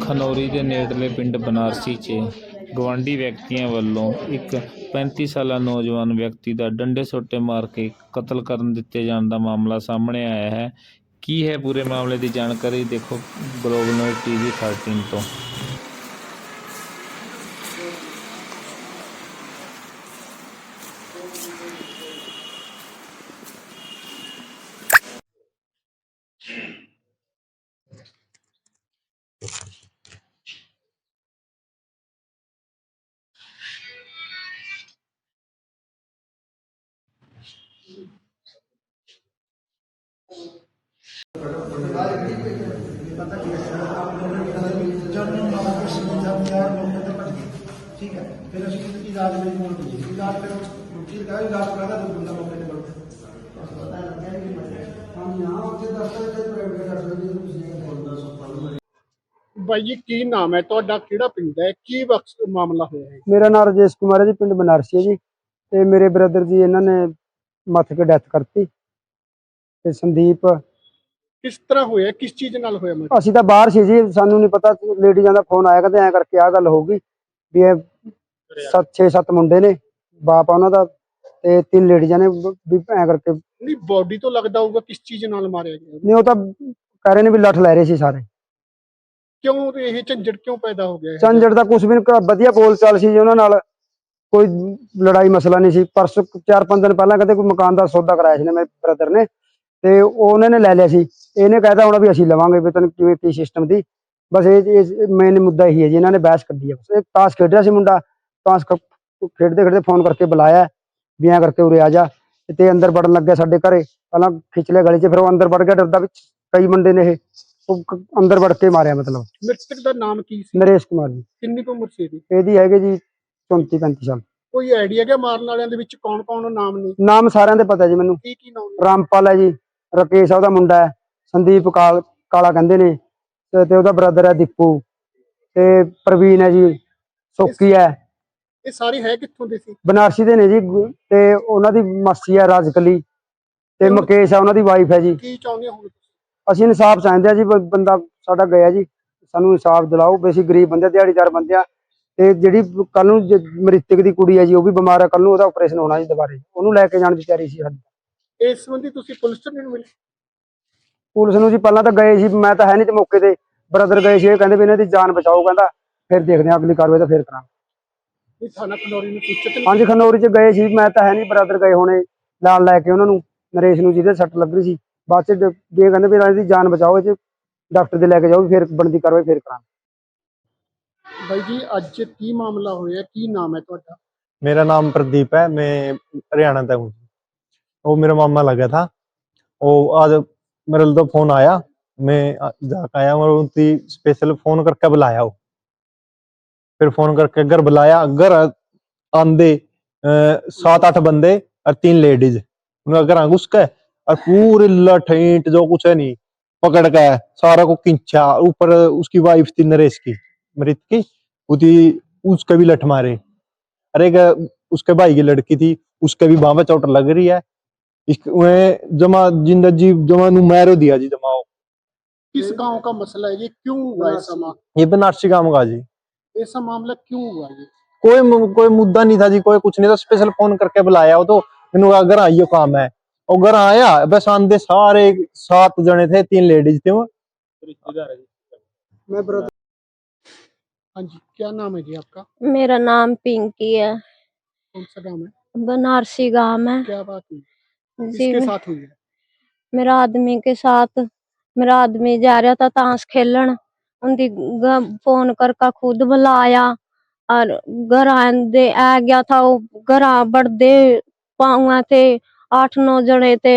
ਖਨੌਰੀ ਦੇ ਨੇੜਲੇ ਪਿੰਡ ਬਨਾਰਸੀ 'ਚ ਗਵਾਂਢੀ ਵਿਅਕਤੀਆਂ ਵੱਲੋਂ ਇੱਕ 35 ਸਾਲਾ ਨੌਜਵਾਨ ਵਿਅਕਤੀ ਦਾ ਡੰਡੇ ਸੋਟੇ ਮਾਰ ਕੇ ਕਤਲ ਕਰਨ ਦਿੱਤੇ ਜਾਣ ਦਾ ਮਾਮਲਾ ਸਾਹਮਣੇ ਆਇਆ ਹੈ। ਕੀ ਹੈ ਪੂਰੇ ਮਾਮਲੇ ਦੀ ਜਾਣਕਾਰੀ ਦੇਖੋ ਗਲੋਬਲ ਨਿਊਜ਼ ਟੀਵੀ 13 ਤੋਂ। ਫਿਰ ਰੁਕੀ ਲਗਾ ਇਲਾਜ ਕਰਾਦਾ ਦੋ ਬੰਦਾ ਮੌਕੇ ਤੇ ਬੜ ਪਤਾ ਲੱਗਿਆ ਕਿ ਹਾਂ ਯਹਾਂ ਉੱਥੇ ਦਸਤਰ ਤੇ ਪ੍ਰਾਈਵੇਟ ਡਾਕਟਰ ਦੀ ਤੁਸੀਂ ਇਹ ਬੋਲਦਾ ਸੋ ਪੜ੍ਹ ਬਾਈ ਜੀ ਕੀ ਨਾਮ ਹੈ ਤੁਹਾਡਾ ਕਿਹੜਾ ਪਿੰਡ ਹੈ ਕੀ ਵਕਤ ਮਾਮਲਾ ਹੋਇਆ ਹੈ ਮੇਰਾ ਨਾਮ ਰਜੇਸ਼ ਕੁਮਾਰ ਹੈ ਜੀ ਪਿੰਡ ਬਨਾਰਸੀ ਹੈ ਜੀ ਤੇ ਮੇਰੇ ਬ੍ਰਦਰ ਜੀ ਇਹਨਾਂ ਨੇ ਮੱਥ ਕੇ ਡੈਥ ਕਰਤੀ। ਤੇ ਸੰਦੀਪ ਕਿਸ ਤਰ੍ਹਾਂ ਹੋਇਆ? ਕਿਸ ਚੀਜ਼ ਨਾਲ ਹੋਇਆ ਮੈਂ ਅਸੀਂ ਤਾਂ ਬਾਹਰ ਸੀ ਜੀ ਸਾਨੂੰ ਨਹੀਂ ਪਤਾ ਲੇਡੀਜ਼ਾਂ ਦਾ ਫੋਨ ਆਇਆ ਕਹਿੰਦੇ ਐ ਕਰਕੇ ਆ ਗੱਲ ਹੋਊਗੀ ਵੀ ਇਹ 7 6 7 ਮੁੰਡੇ ਨੇ ਬਾਪ ਆ ਉਹਨਾਂ ਦਾ ਤੇ ਤਿੰਨ ਲੇਡੀਜ਼ਾਂ ਨੇ ਵੀ ਐ ਕਰਕੇ ਨਹੀਂ ਬਾਡੀ ਤੋਂ ਲੱਗਦਾ ਹੋਊਗਾ ਕਿਸ ਚੀਜ਼ ਨਾਲ ਮਾਰਿਆ ਗਿਆ? ਨਹੀਂ ਉਹ ਤਾਂ ਕਹਿ ਰਹੇ ਨੇ ਵੀ ਲੱਠ ਲੈ ਰਹੇ ਸੀ ਸਾਰੇ। ਕਿਉਂ ਇਹ ਝੰਜਟ ਕਿਉਂ ਪੈਦਾ ਹੋ ਗਿਆ ਹੈ? ਚੰਜੜ ਦਾ ਕੁਝ ਵੀ ਨੀ, ਕ- ਵਧੀਆ ਬੋਲ ਚਾਲ ਸੀ ਜੀ ਉਹਨਾਂ ਨਾਲ। ਕੋਈ ਲੜਾਈ ਮਸਲਾ ਨਹੀਂ ਸੀ। ਪਰਸੋਂ ਚਾਰ ਪੰਜ ਦਿਨ ਪਹਿਲਾਂ ਕਹਿੰਦੇ ਕੋਈ ਮਕਾਨ ਦਾ ਸੌਦਾ ਕਰਾਇਆ ਸੀ ਨੇ ਮੇਰੇ ਬ੍ਰਦਰ ਨੇ। ਤੇ ਉਹ ਉਹਨਾਂ ਨੇ ਲੈ ਲਿਆ ਸੀ। ਇਹਨੇ ਕਹਿਤਾ ਹੁਣ ਵੀ ਅਸੀਂ ਲਵਾਂਗੇ ਵੀ ਤੈਨੂੰ ਕਿਵੇਂ ਕੀ ਸਿਸਟਮ ਦੀ। ਬਸ ਇਹ ਮੇਨ ਮੁੱਦਾ ਇਹੀ ਹੈ ਜੀ ਇਹਨਾਂ ਨੇ ਬਹਿਸ ਕੱਢੀ ਹੈ ਬਸ ਇਹ ਤਾਸ਼ ਖੇਡ ਰਿਹਾ ਸੀ ਮੁੰਡਾ। ਤਾਸ਼ ਖੇਡਦੇ ਖੇਡਦੇ ਫੋਨ ਕਰਕੇ ਬੁਲਾਇਆ। ਵੀ ਐਂ ਕਰਕੇ ਉਰੇ ਆ ਜਾ। ਤੇ ਅੰਦਰ ਵੜਨ ਲੱਗਿਆ ਸਾਡੇ ਘਰੇ। ਪਹਿਲਾਂ ਖਿੱਚ ਲਿਆ ਗਲੀ 'ਚ ਫਿਰ ਉਹ ਅੰਦਰ ਵੜ ਗਿਆ ਡਰਦਾ ਵਿੱਚ ਕਈ ਮੁੰਡੇ ਨੇ ਇਹ। ਅੰਦਰ ਵੜ ਕੇ ਮਾਰਿਆ ਮਤਲਬ। ਮ੍ਰਿਤਕ ਦਾ ਨਾਮ ਕੀ ਸੀ? ਨਰੇਸ਼ ਕੁਮਾਰ ਜੀ। ਕਿੰਨੀ ਕੁ ਉਮਰ ਸੀ ਇਹਦੀ? ਇਹਦੀ ਹੈਗੇ ਜੀ 34 35 ਸਾਲ। ਕੋਈ ਆਈਡੀਆ ਹੈ ਮਾਰਨ ਵਾਲਿਆਂ ਦੇ ਵਿੱਚ ਕੌਣ ਕੌਣ ਨਾਮ ਨੇ ਨਾਮ ਸਾਰਿਆਂ ਦੇ ਪਤਾ ਜੀ ਮੈਨੂੰ। ਕੀ ਕੀ ਨਾਮ ਨੇ? ਰਾਮਪਾਲ ਹੈ ਜੀ ਰਕੇਸ਼ ਆ ਉਹਦਾ ਮੁੰਡਾ ਹੈ ਸੰਦੀਪ ਕਾਲ ਕਾਲਾ ਕਹਿੰਦੇ ਨੇ ਤੇ ਤੇ ਉਹਦਾ ਬ੍ਰਦਰ ਹੈ ਦੀਪੂ ਤੇ ਪ੍ਰਵੀਨ ਹੈ ਜੀ ਸੋਕੀ ਹੈ। ਇਹ ਸਾਰੇ ਹੈ ਕਿੱਥੋਂ ਦੇ ਸੀ? ਬਨਾਰਸੀ ਦੇ ਨੇ ਜੀ ਗੁ- ਤੇ ਉਹਨਾਂ ਦੀ ਮਾਸੀ ਹੈ ਰਾਜਕਲੀ ਤੇ ਮੁਕੇਸ਼ ਆ ਉਹਨਾਂ ਦੀ ਵਾਈਫ ਹੈ ਜੀ। ਕੀ ਚਾਹੁੰਦੇ ਹੋ ਤੁਸੀਂ? ਅਸੀਂ ਇਨਸਾਫ ਚਾਹੁੰਦੇ ਆ ਜੀ ਬ- ਬੰਦਾ ਸਾਡਾ ਗਿਆ ਜੀ ਸਾਨੂੰ ਇਨਸਾਫ ਦਿਲਾਓ ਵੀ ਅਸੀਂ ਗਰੀਬ ਬੰਦੇ ਦਿਹਾੜੀਦਾਰ ਬੰਦੇ ਆ ਤੇ ਜਿਹੜੀ ਕੱਲ ਨੂੰ ਮ੍ਰਿਤਕ ਦੀ ਕੁੜੀ ਹੈ ਜੀ ਉਹ ਵੀ ਬਿਮਾਰ ਹੈ ਕੱਲ ਨੂੰ ਉਹਦਾ ਆਪਰੇਸ਼ਨ ਹੋਣਾ ਜੀ ਦੁਬਾਰੇ। ਉਹਨੂੰ ਲੈ ਕੇ ਜਾਣ ਤਿਆਰੀ ਸੀ ਸਾਡੀ ਇਸ ਸੰਬੰਧੀ ਤੁਸੀਂ ਪੁਲਿਸ ਤੋਂ ਨਹੀਂ ਮਿਲੇ? ਪੁਲਿਸ ਨੂੰ ਜੀ ਪਹਿਲਾਂ ਤਾਂ ਗਏ ਸੀ ਮੈਂ ਤਾਂ ਹੈ ਨਹੀਂ ਤੇ ਮੌਕੇ ਤੇ। ਬ੍ਰਦਰ ਗਏ ਸੀ ਇਹ ਕਹਿੰਦੇ ਵੀ ਇਹਨਾਂ ਦੀ ਜਾਨ ਬਚਾਓ ਕਹਿੰਦਾ। ਫਿਰ ਦੇਖਦੇ ਹਾਂ ਅਗਲੀ ਕਾਰਵਾਈ ਤਾਂ ਫਿਰ ਕਰਾਂਗੇ। ਇਹ ਥਾਣਾ ਖਨੌਰੀ ਨੂੰ ਸੂਚਿਤ ਨਹੀਂ ਹਾਂਜੀ ਖਨੌਰੀ ਚ ਗਏ ਸੀ ਮੈਂ ਤਾਂ ਹੈ ਨਹੀਂ ਬ੍ਰਦਰ ਗਏ ਹੋਣੇ। ਨਾਲ ਲੈ ਕੇ ਉਹਨਾਂ ਨੂੰ ਨਰੇਸ਼ ਨੂੰ ਜਿਹਦੇ ਸੱਟ ਲੱਗ ਰਹੀ ਸੀ। ਬਾਅਦ ਚ ਇਹ ਕਹਿੰਦੇ ਵੀ ਇਹਨਾਂ ਦੀ ਜਾਨ ਬਚਾਓ ਇਹ ਡਾਕਟਰ ਦੇ ਲੈ ਕੇ ਜਾਓ ਫਿਰ ਬਣਦੀ ਕਾਰਵਾਈ ਫਿਰ ਕਰਾਂਗੇ। ਬਾਈ ਜੀ ਅੱਜ ਕੀ ਮਾਮਲਾ ਹੋਇਆ ਕੀ ਨਾਮ ਹੈ ਤੁਹਾਡਾ मेरा नाम प्रदीप है मैं हरियाणा से हूँ वो मेरा मामा लगा था वो आज मेरे लिए तो फोन आया मैं आ- जाके आया और उनकी स्पेशल फोन करके बुलाया वो फिर फोन करके घर बुलाया घर आंदे अ, सात आठ बंदे और तीन लेडीज उन्हें घर घुस के और पूरे लठ ईंट जो कुछ है नहीं पकड़ के सारा को खींचा ऊपर उसकी वाइफ थी नरेश की मृत की उदी उसके भी लठ मारे। अरे उसके भाई की लड़की थी उसके भी बाबा चोट लग रही है। जमा ज़िंदा जी जमा नु मैरो दिया जी जमाओ किस गाँव का मसला है? ये क्यों हुआ है समा ये तो बनारसी गाँव का जी। ऐसा मामला क्यों हुआ ये? कोई कोई मुद्दा नहीं था जी कोई कुछ नहीं था। स्पेशल फ़ोन करके बुलाया हो तो मैंने कहा घर आइयो काम है। और घर आया बस आंदे सारे सात जने थे तीन लेडीज़ थे वो। मैं हाँ जी क्या नाम है जी आपका मेरा नाम पिंकी है कौन सा नाम है बनारसी गांव है क्या बात हुई जी किसके मे- साथ हुई है मेरा आदमी के साथ मेरा आदमी जा रहा था ताश खेलन उनकी फोन करके खुद बुलाया और घर आंदे आ गया था वो घर बढ़दे पाऊआ थे आठ नौ जने थे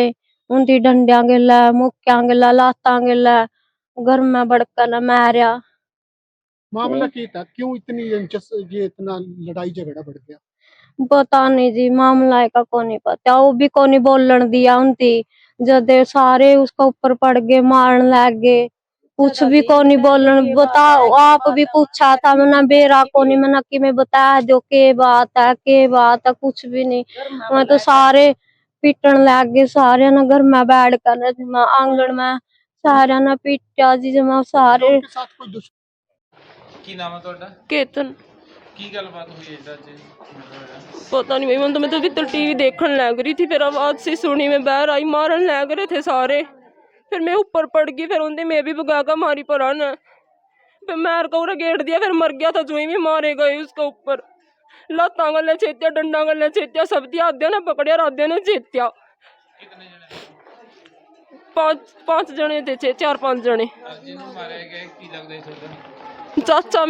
उनकी डंडिया गिला मुक्या गिला लाता गिला घर में बड़कर न मारिया मामला क्या था क्यों इतनी इंचस ये इतना लड़ाई झगड़ा बढ़ गया पता नहीं जी मामला का को नहीं पता वो भी को नहीं बोलन दिया उनती जद ये सारे उसका ऊपर पड़ गए मारन लग गए कुछ भी को नहीं बोलन बताओ आप भी पूछा था मना बेरा को नहीं मना कि मैं बता दो के बात है के बात है कुछ भी नहीं मैं तो सारे पीटन लग गए सारे ना घर में बैठ कर जमा आंगन में सारे ना पीटा जी जमा सारे उनके साथ कोई दुश्मन ਕੀ ਨਾਮ ਹੈ ਤੁਹਾਡਾ केतन ਕੀ ਗੱਲਬਾਤ ਹੋਈ ਹੈ ਜਿਹੜਾ ਅੱਜ ਮਰਡਰ ਹੋਇਆ पता नहीं भाई मैं तो मैं तो भीतर टीवी देखने लग रही थी फिर आवाज सी सुनी मैं बाहर आई मारन लग रहे थे सारे फिर मैं ऊपर पड़ गई फिर उनने मैं भी भगा का मारी पर न फिर मार का उरा गेट दिया फिर मर गया था जो भी मारे गए उसके ऊपर लाता गले चेत्या डंडा गले चेत्या सब दिया आद्या ने पकड़िया राध्या ने चेत्या ਕਿਤਨੇ ਜਣੇ पांच पांच जने थे छे चार पांच जने ਅੱਜ ਜਿਹਨੂੰ ਮਾਰਿਆ ਗਿਆ ਕੀ ਲੱਗਦਾ ਸੀ ਤੁਹਾਡਾ चाचा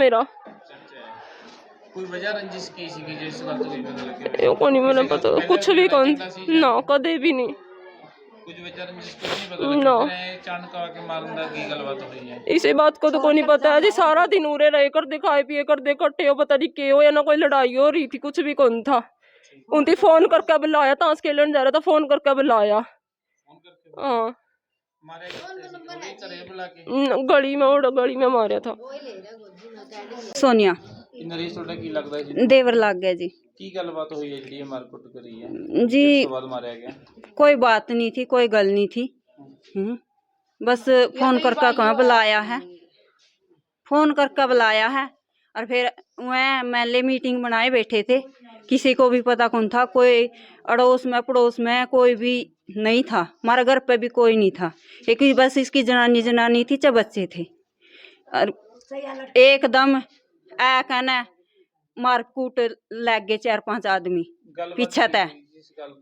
को नहीं मैंने पता तो कुछ भी कौन ना कदे भी नहीं। ना। इसी बात को तो कोई पता। है जी सारा दिन उरे रहे कर दिखाए पिए कर दे कट्ठे हो पता नहीं के हो या ना कोई लड़ाई हो रही थी कुछ भी कौन था। उनकी फ़ोन करके बुलाया था खेलन जा रहा था फ़ोन करके बुलाया। हाँ। गली में उड़ गली में मारा था ਸੋਨੀਆ ਇਹ ਨਰੇਸ਼ ਤੁਹਾਡਾ ਕੀ ਲੱਗਦਾ ਸੀ ਦੇਵਰ ਲੱਗ ਗਿਆ ਜੀ ਕੀ ਗੱਲਬਾਤ ਹੋਈ ਹੈ ਜਿਹੜੀ ਇਹ ਮਾਰਕੁੱਟ ਕਰੀ ਹੈ जी ਉਸ ਤੋਂ ਬਾਅਦ ਮਾਰਿਆ ਗਿਆ कोई बात नहीं थी कोई गल नहीं थी हम्म, बस फोन करके कहाँ बुलाया है फोन करके बुलाया है और फिर वह महल्ले मीटिंग बनाए बैठे थे किसी को भी पता कौन था कोई अड़ोस में पड़ोस में कोई भी नहीं था। हमारा घर पे भी कोई नहीं था। एक ही बस इसकी जनानी जनानी थी चाहे बच्चे थे। और एकदम ऐ कहना मारकूट लग गए चार पाँच आदमी। पीछे तय तो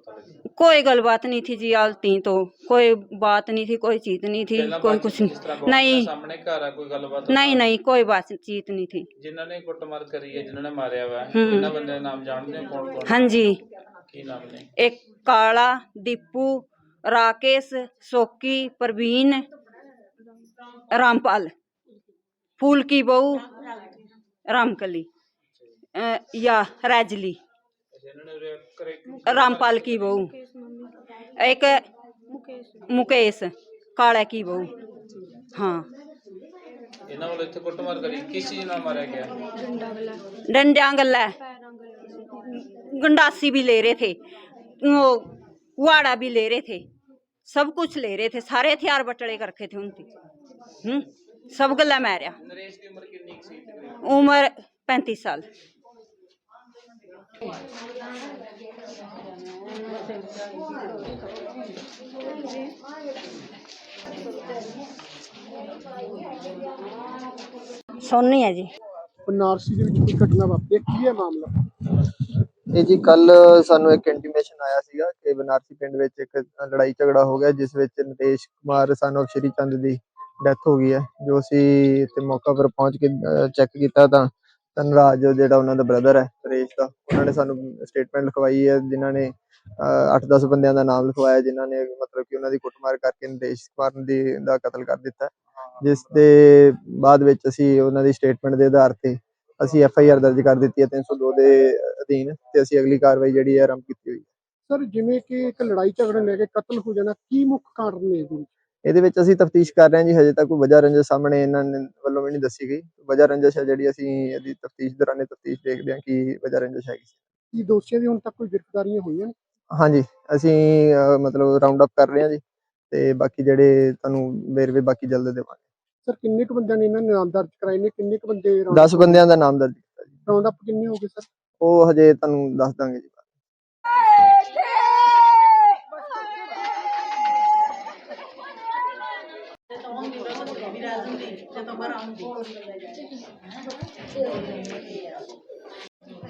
तो कोई गल बात नहीं थी जी आलती तो। कोई बात नहीं थी कोई चीत नहीं थी कोई कुछ नहीं। नहीं। सामने का कोई गल बात नहीं नहीं कोई बात चीत नहीं थी। जिन्होंने कुटमार करी है जिन्होंने मारिया हुआ है बंदे नाम जानते हैं कौन कौन हाँ जी। एक काला दीपू राकेश सोकी प्रवीण रामपाल। फूल की बहू रामकली। या रैजली। रामपाल की बहू। एक मुकेश काला की बहू। हाँ। डंडा गला गंडासी भी ले रहे थे वो कुआड़ा भी ले रहे थे सब कुछ ले रहे थे सारे हथियार बटड़े करके थे उनके। हम्म, सब गला मारिया। उम्र पैंतीस साल। सोनी है जी। नारसी घटना वापरी। की है मामला। ਇਹ ਜੀ ਕੱਲ ਸਾਨੂੰ ਇੱਕ ਇੰਟੀਮੇਸ਼ਨ ਆਇਆ ਸੀਗਾ ਕਿ ਬਨਾਰਸੀ ਪਿੰਡ ਵਿੱਚ ਇੱਕ ਲੜਾਈ ਝਗੜਾ ਹੋ ਗਿਆ, ਜਿਸ ਵਿੱਚ ਨਿਤੇਸ਼ ਕੁਮਾਰ son ਸ਼੍ਰੀ ਚੰਦ ਦੀ ਡੈਥ ਹੋ ਗਈ ਹੈ। ਜੋ ਅਸੀਂ ਇੱਥੇ ਮੌਕਾ ਪਰ ਪਹੁੰਚ ਕੇ ਚੈੱਕ ਕੀਤਾ ਤਾਂ ਧਨਰਾਜ ਜਿਹੜਾ ਉਹਨਾਂ ਦਾ ਬ੍ਰਦਰ ਹੈ, ਨਰੇਸ਼ ਦਾ, ਉਹਨਾਂ ਨੇ ਸਾਨੂੰ ਸਟੇਟਮੈਂਟ ਲਿਖਵਾਈ ਹੈ, ਜਿਨ੍ਹਾਂ ਨੇ 8-10 ਬੰਦਿਆਂ ਦਾ ਨਾਮ ਲਿਖਵਾਇਆ, ਜਿਨ੍ਹਾਂ ਨੇ ਮਤਲਬ ਕਿ ਉਹਨਾਂ ਦੀ ਕੁੱਟਮਾਰ ਕਰਕੇ ਨਿਤੇਸ਼ ਕੁਮਾਰ ਦੀ ਦਾ ਕਤਲ ਕਰ ਦਿੱਤਾ। ਜਿਸ ਦੇ ਬਾਅਦ ਵਿੱਚ ਅਸੀਂ ਉਹਨਾਂ ਦੀ ਸਟੇਟਮੈਂਟ ਦੇ ਆਧਾਰ ਤੇ ਅਸੀਂ ਐਫ ਆਈ ਆਰ ਦਰਜ ਕਰ ਦਿੱਤੀ ਹੈ 302 ਦੇ ਅਧੀਨ ਤੇ ਅਸੀਂ ਅਗਲੀ ਕਾਰਵਾਈ ਜਿਹੜੀ ਹੈ ਆਰੰਭ ਕੀਤੀ ਹੋਈ ਹੈ। ਸਰ ਜਿਵੇਂ ਕਿ ਇੱਕ ਲੜਾਈ ਝਗੜੇ ਲੈ ਕੇ ਕਤਲ ਹੋ ਜਾਣਾ ਕੀ ਮੁੱਖ ਕਾਰਨ ਨੇ ਇਹਦੇ ਵਿੱਚ? ਇਹਦੇ ਵਿੱਚ ਅਸੀਂ ਤਫਤੀਸ਼ ਕਰ ਰਹੇ ਹਾਂ ਜੀ ਹਜੇ ਤੱਕ ਕੋਈ ਵਜ੍ਹਾ ਰੰਜਸ ਸਾਹਮਣੇ ਇਹਨਾਂ ਨੇ ਵੱਲੋਂ ਵੀ ਨਹੀਂ ਦੱਸੀ ਗਈ। ਵਜ੍ਹਾ ਰੰਜਸ ਹੈ ਜਿਹੜੀ ਅਸੀਂ ਇਹਦੀ ਤਫਤੀਸ਼ ਦੌਰਾਨੇ ਤਫਤੀਸ਼ ਦੇਖਦੇ ਹਾਂ ਕਿ ਵਜ੍ਹਾ ਰੰਜਸ ਹੈਗੀ ਕੀ ਦੋਸ਼ੀਆਂ ਦੀ ਹੁਣ ਤੱਕ ਕੋਈ ਗ੍ਰਿਫਤਾਰੀਆਂ ਹੋਈਆਂ ਨੇ? ਹਾਂਜੀ ਅਸੀਂ ਮਤਲਬ ਰਾਉਂਡ ਅਪ ਕਰ ਰਹੇ ਹਾਂ ਜੀ ਤੇ ਬਾਕੀ ਜਿਹੜੇ ਤੁਹਾਨੂੰ ਵੇਰਵੇ ਬਾਕੀ ਜਲਦ ਦੇਵਾਂਗੇ। ਸਰ ਕਿੰਨੇ ਕੁ ਬੰਦਿਆਂ ਨੇ ਇਹਨਾਂ ਨਾਮ ਦਰਜ ਕਰਾਏ ਨੇ? ਕਿੰਨੇ ਕੁ ਬੰਦੇ 10 ਬੰਦਿਆਂ ਦਾ ਨਾਮ ਦਰਜ ਕੀਤਾ ਅਪ ਕਿੰਨੇ ਹੋ ਗਏ ਸਰ? ਉਹ ਹਜੇ ਤੁਹਾਨੂੰ ਦੱਸ ਦਾਂਗੇ ਜੀ।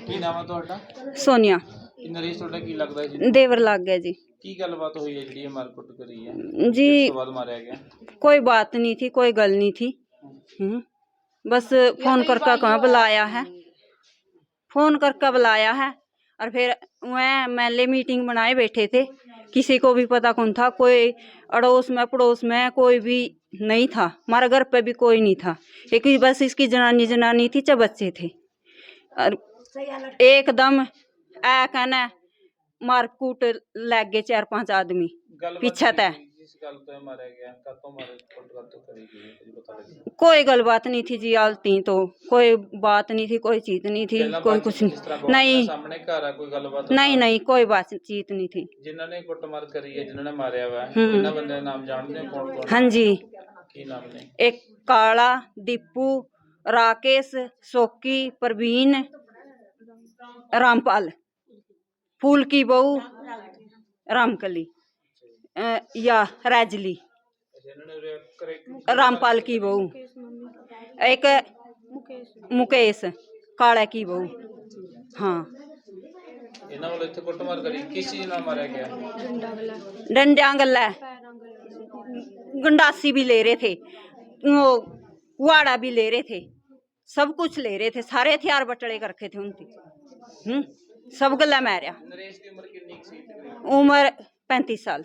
ਕੀ ਨਾਮ ਹੈ ਤੁਹਾਡਾ? ਸੋਨੀਆ। ਨਰੇਸ਼ ਤੁਹਾਡਾ ਕੀ ਲੱਗਦਾ ਜੀ? ਦੇਵਰ ਲੱਗ ਗਿਆ ਜੀ। ਕੀ ਗੱਲਬਾਤ ਹੋਈ ਹੈ ਜਿਹੜੀ ਇਹ ਕਰੀ ਹੈ? ਜੀ। ਉਸ ਮਾਰਿਆ ਗਿਆ? कोई बात नहीं थी कोई गल नहीं थी। हम्म, बस फ़ोन करके कहाँ बुलाया है। फ़ोन करके बुलाया है और फिर वह महल्ले मीटिंग बनाए बैठे थे। किसी को भी पता कौन था कोई अड़ोस में पड़ोस में कोई भी नहीं था। हमारे घर पे भी कोई नहीं था। एक ही बस इसकी जनानी जनानी थी चाहे बच्चे थे। और एकदम ऐ कहना मारकूट लग गए चार पाँच आदमी। पीछे तय ਗੱਲ ਤੋਂ ਇਹ ਮਾਰਿਆ ਗਿਆ ਕਾਤੋਂ ਮਾਰੇ ਕੁੱਟ ਕਾਤੋਂ ਕਰੀ ਗਈ ਹੈ ਕੁਝ ਪਤਾ ਲੱਗਿਆ कोई गलबात नहीं थी जी आलती तो कोई बात नहीं थी कोई चीज नहीं थी ਪਹਿਲਾਂ कोई ਬਾਅਦ ਚ कुछ ਜਿਸ ਤਰ੍ਹਾਂ नहीं ਗਵਾਂਢ ਦੇ नहीं ਸਾਹਮਣੇ ਘਰ ਆ ਕੋਈ ਗੱਲਬਾਤ नहीं नहीं कोई बातचीत नहीं थी ਜਿਨ੍ਹਾਂ ਨੇ ਕੁੱਟਮਾਰ ਕਰੀ ਹੈ ਜਿਨ੍ਹਾਂ ਨੇ ਮਾਰਿਆ ਵਾ ਹੂੰ। ਇਹਨਾਂ ਬੰਦਿਆਂ ਦੇ ਨਾਮ ਜਾਣਦੇ ਹੋ ਕੌਣ ਕੌਣ हाँ जी ਕੀ ਨਾਮ ਨੇ एक काला दीपू राकेश सोकी प्रवीण रामपाल फूल की बहू रामकली अ, या राजली। रामपाल की बहू। एक मुकेश, काला की बहू। हाँ। डंडा गला गंडासी भी ले रहे थे। वाड़ा भी ले रहे थे। सब कुछ ले रहे थे। सारे हथियार बटड़े करके थे उनकी। हम्म। सब गला मारिया। उम्र पैंतीस साल।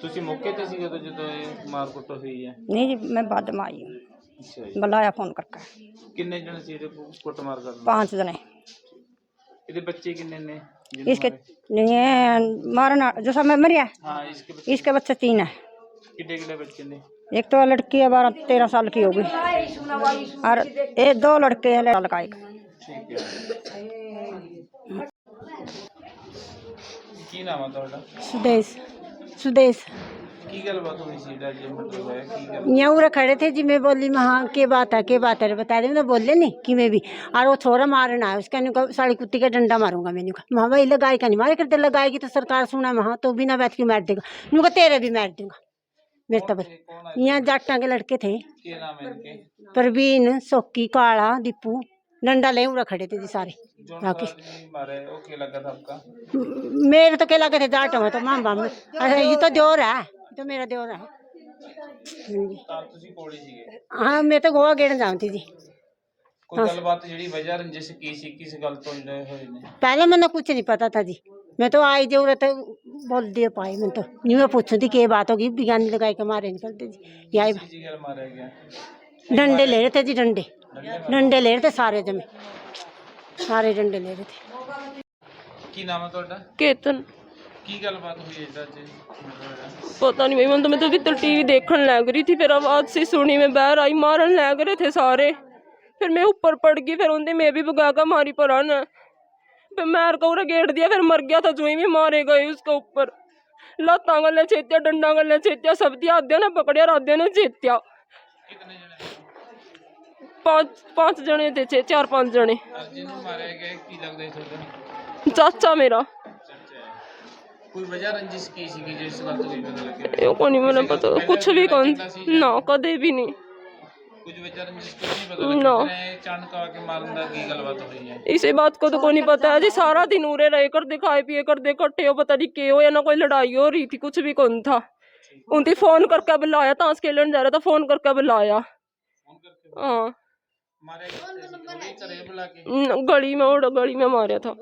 ਤੁਸੀਂ ਮੌਕੇ ਤੇ ਸੀ ਜਦੋਂ ਜਦੋਂ ਇਹ ਮਾਰ ਕੁੱਟ ਹੋਈ ਹੈ नहीं जी मैं बाद में आई हूँ ਅੱਛਾ ਜੀ बुलाया फोन करके ਕਿੰਨੇ ਜਣੇ ਸੀ ਇਹਦੇ ਕੁੱਟ ਮਾਰ ਕਰਨ पांच जने ਇਹਦੇ ਬੱਚੇ ਕਿੰਨੇ ਨੇ ਜਿਹਨੂੰ इसके ਮਾਰੇ? नहीं है मारना जैसा मैं मरिया ਹਾਂ ਇਸਕੇ ਬੱਚੇ इसके बच्चे तीन है ਕਿੱਡੇ ਕਿੱਡੇ ਬੱਚੇ ਨੇ एक तो लड़की है बारह तेरह साल की होगी और ये दो लड़के हैं साल का एक ਠੀਕ ਹੈ ਕੀ ਨਾਮ ਆ ਤੁਹਾਡਾ सुदेश सुदेश। यहाँ उरा खड़े थे जी मैं बोली मैं हाँ के बात है के बात है? बता रहे मैं बोले नहीं कि मैं भी। और वो छोरा मारना है उसके नहीं साड़ी कुत्ती का डंडा मारूँगा मैंने कहा वहाँ भाई लगाए का नहीं मारे करते लगाएगी तो सरकार सुना वहाँ तो बिना बैठ के मार देगा। मैं तेरे भी मार दूँगा मेरे तो तब यहाँ जाटा के लड़के थे। प्रवीण सोकी काला दीपू। डंडा ले उड़ा खड़े थे जी सारे जो बाकी आदमी मारे वो क्या लगा था आपका म- मेरे तो क्या लगे थे जाटो में तो माम बाम अच्छा ये तो देवर है ये तो मेरा देवर है हाँ जी। ਤਾਂ ਤੁਸੀਂ ਕੋਲ ਹੀ ਸੀਗੇ हाँ मैं तो गोवा गेड़ जानती थी ਕੋਈ ਗੱਲਬਾਤ ਜਿਹੜੀ ਵਜ੍ਹਾ ਰੰਜਿਸ਼ ਕੀ ਸੀ ਕਿਸ ਗੱਲ ਤੋਂ ਜਿਹੜੇ ਹੋਏ ਨੇ पहले मैंने कुछ नहीं पता था जी मैं तो आई जरूरत बोल दिए पाए मैं तो यूँ मैं पूछती थी क्या बात होगी बिगानी लगाई के मारे निकलते जी यही किसी जी ਗੱਲ ਮਾਰਿਆ ਗਿਆ डंडे ले रहे थे जी डंडे डंडे ले रहे थे सारे जमे सारे डंडे ले रहे थे ਕੀ ਨਾਮ ਹੈ ਤੁਹਾਡਾ केतन ਕੀ ਗੱਲਬਾਤ ਹੋਈ ਹੈ ਜਿਹੜਾ ਅੱਜ ਮਤਲਬ पता नहीं मैं तो मैं तो भीतर टीवी देखने लग रही थी फिर आवाज से सुनी मैं बाहर आई मारन लग रहे थे सारे फिर मैं ऊपर पड़ गई फिर उनने मैं भी भगा कर मारी पर आना फिर मार को उरे गेट दिया फिर मर गया था जो भी मारे गए उसके ऊपर लाता गले चेत्या डंडा गले चेत्या सब दिया आद्या ने पकड़िया और आद्या ने चेत्या ਕਿਤਨੇ ਜਣੇ पांच पांच जने थे छे चार पांच जने ਅੱਜ ਜਿਹਨੂੰ ਮਾਰਿਆ ਗਿਆ ਕੀ ਲੱਗਦਾ ਸੀ ਤੁਹਾਡਾ चाचा मेरा ਚਾਚਾ ਹੈ ਕੋਈ ਵਜ੍ਹਾ ਰੰਜਿਸ਼ ਕੀ ਸੀ ਕਿ ਜਿਸ ਗੱਲ ਤੋਂ ਕੋਈ ਪਤਾ ਲੱਗਿਆ ये को नहीं मैंने पता कुछ भी कौन ना कदे भी नहीं ਕੁਝ ਵਜ੍ਹਾ ਰੰਜਿਸ਼ ਤੋਂ ਨਹੀਂ ਪਤਾ ਲੱਗਿਆ ਨਾ। ਫਿਰ ਅਚਾਨਕ ਆ ਕੇ ਮਾਰਨ ਦਾ ਕੀ ਗੱਲਬਾਤ ਹੋਈ ਹੈ इसी बात को तो कोई नहीं पता है जी सारा दिन उरे रहे करते खाए पिए करते इकट्ठे हो पता नहीं के हो या ना कोई लड़ाई हो रही थी कुछ भी कौन था उनकी फोन करके बुलाया ताश खेलन जा रहा था फोन करके बुलाया ਫੋਨ ਕਰਕੇ हाँ गली में और गली में मारा था।